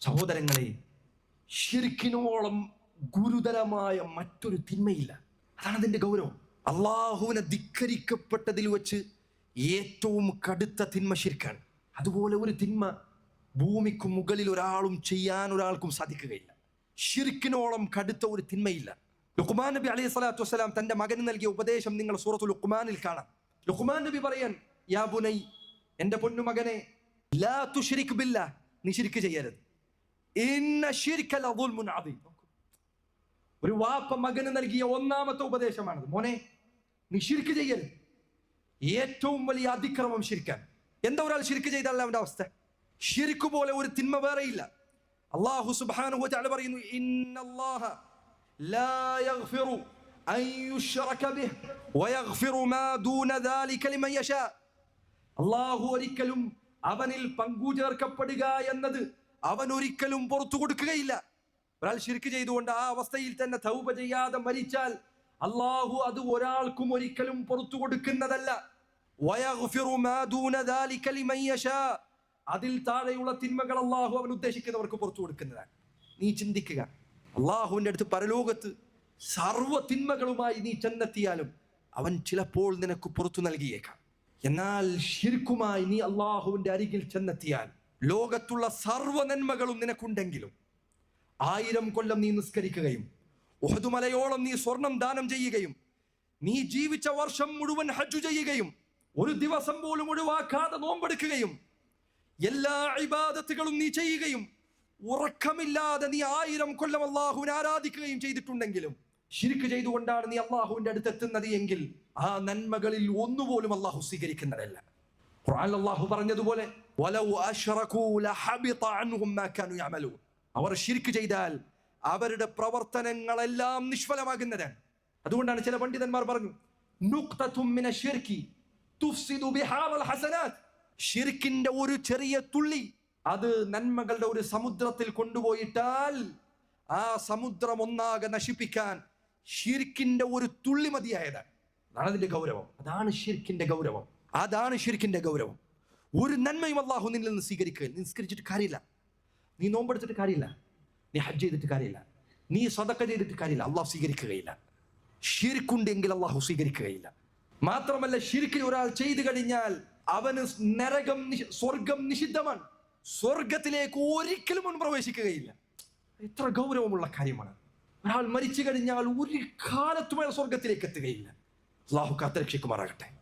സഹോദരങ്ങളെ ശരിക്കിനോളം ഗുരുതരമായ മറ്റൊരു തിന്മയില്ല. അതാണ് അതിന്റെ ഗൗരവം. അള്ളാഹുവിനെ ധിക്കരിക്കപ്പെട്ടതിൽ വെച്ച് ഏറ്റവും കടുത്ത തിന്മ ശരിക്കാണ് അതുപോലെ ഒരു തിന്മ ഭൂമിക്ക് മുകളിൽ ഒരാളും ചെയ്യാൻ ഒരാൾക്കും സാധിക്കുകയില്ല. ഷിർക്കിനോളം കടുത്ത ഒരു തിന്മയില്ല. ലുഖ്മാൻ നബി അലൈഹി സ്വലാത്തു വസ്സലാം തന്റെ മകന് നൽകിയ ഉപദേശം നിങ്ങൾ സൂറത്ത് ലുഖ്മാനിൽ കാണാം. ലുഖ്മാൻ നബി പറയാൻ യാ ബുനൈ എന്റെ പൊന്നു മകനെ ലാ തുശ്രിക് ബില്ല നീ ശിർക്ക് ചെയ്യരുത്. ഒരു വാപ്പ മകന് നൽകിയ ഒന്നാമത്തെ ഉപദേശമാണത്. മോനെ നീ ശിർക്ക് ചെയ്യരുത്. ഏറ്റവും വലിയ അതിക്രമം ശിരിക്കാൻ എന്താ ഒരാൾ ശിർക്ക് ചെയ്താൽ അവന്റെ അവസ്ഥ? ശിരിക്കു പോലെ ഒരു തിന്മ വേറെയില്ല. അള്ളാഹു സുബ്ഹാനഹു വതആല പറയുന്നു ഇന്നല്ലാഹ ലാ യഗ്ഫിറു അൻ യുശ്റക ബിഹി വയഗ്ഫിറു മാ ദൂന ദാലിക ലിമൻ യശാ. അള്ളാഹു ഒരിക്കലും അവനിൽ പങ്കു ചേർക്കപ്പെടുക എന്നത് അവൻ ഒരിക്കലും പുറത്തു കൊടുക്കുകയില്ല. ഒരാൾ ശിർക്ക് ചെയ്തുകൊണ്ട് ആ അവസ്ഥയിൽ തന്നെ തൗപ ചെയ്യാതെ മരിച്ചാൽ അള്ളാഹു അത് ഒരാൾക്കും ഒരിക്കലും പുറത്തു കൊടുക്കുന്നതല്ല. അതിൽ താഴെയുള്ള തിന്മകൾ അള്ളാഹു അവൻ ഉദ്ദേശിക്കുന്നവർക്ക് പുറത്തു കൊടുക്കുന്നതാണ്. നീ ചിന്തിക്കുക അള്ളാഹുവിന്റെ അടുത്ത് പരലോകത്ത് സർവ തിന്മകളുമായി നീ ചെന്നെത്തിയാലും അവൻ ചിലപ്പോൾ നിനക്ക് പുറത്തു നൽകിയേക്കാം. എന്നാൽ ശിർക്കുമായി നീ അള്ളാഹുവിന്റെ അരികിൽ ചെന്നെത്തിയാൽ ലോകത്തുള്ള സർവ നന്മകളും നിനക്കുണ്ടെങ്കിലും ആയിരം കൊല്ലം നീ നിസ്കരിക്കുകയും ഒഹതുമലയോളം നീ സ്വർണം ദാനം ചെയ്യുകയും നീ ജീവിച്ച വർഷം മുഴുവൻ ഹജ്ജു ചെയ്യുകയും ഒരു ദിവസം പോലും ഒഴിവാക്കാതെ നോമ്പെടുക്കുകയും എല്ലാ ഇബാദത്തുകളും നീ ചെയ്യുകയും ഉറക്കമില്ലാതെ നീ ആയിരം കൊല്ലം അള്ളാഹുവിനെ ആരാധിക്കുകയും ചെയ്തിട്ടുണ്ടെങ്കിലും ശിരിക്ക് ചെയ്തുകൊണ്ടാണ് നീ അള്ളാഹുവിന്റെ അടുത്തെത്തുന്നത് എങ്കിൽ ആ നന്മകളിൽ ഒന്നുപോലും അള്ളാഹു സ്വീകരിക്കുന്നതല്ല. ഖുർആനിൽ അള്ളാഹു പറഞ്ഞതുപോലെ. അവർ ശിരിക്ക് ചെയ്താൽ അവരുടെ പ്രവർത്തനങ്ങളെല്ലാം നിഷ്ഫലമാകുന്നതാണ് അതുകൊണ്ടാണ് ചില പണ്ഡിതന്മാർ പറഞ്ഞു. ഷിർക്കിന്റെ ഒരു ചെറിയ തുള്ളി അത് നന്മകളുടെ ഒരു സമുദ്രത്തിൽ കൊണ്ടുപോയിട്ടാൽ ആ സമുദ്രം ഒന്നാകെ നശിപ്പിക്കാൻ ഷിർക്കിന്റെ ഒരു തുള്ളി മതിയായതാണ് അതാണ് അതിന്റെ ഗൗരവം അതാണ് ഷിർക്കിന്റെ ഗൗരവം അതാണ് ശരിക്കിന്റെ ഗൗരവം. ഒരു നന്മയും അള്ളാഹു നിന്നിൽ നിന്ന് സ്വീകരിക്കുക. നിസ്കരിച്ചിട്ട് കാര്യമില്ല. നീ നോമ്പെടുത്തിട്ട് കാര്യമില്ല. നീ ഹജ്ജ് ചെയ്തിട്ട് കാര്യമില്ല. നീ സ്വതക്ക ചെയ്തിട്ട് കാര്യമില്ല. അള്ളാഹു സ്വീകരിക്കുകയില്ല. ഷിർക്കുണ്ടെങ്കിൽ അള്ളാഹു സ്വീകരിക്കുകയില്ല. മാത്രമല്ല ഷിർക്കിൽ ഒരാൾ ചെയ്തു കഴിഞ്ഞാൽ അവന് നരകം സ്വർഗം നിഷിദ്ധമാണ്. സ്വർഗത്തിലേക്ക് ഒരിക്കലും അവൻ പ്രവേശിക്കുകയില്ല. എത്ര ഗൗരവമുള്ള കാര്യമാണ്. ഒരാൾ മരിച്ചു കഴിഞ്ഞാൽ ഒരു കാലത്തും സ്വർഗത്തിലേക്ക് എത്തുകയില്ല. അള്ളാഹു കാത്തരക്ഷിക്കുമാറാകട്ടെ.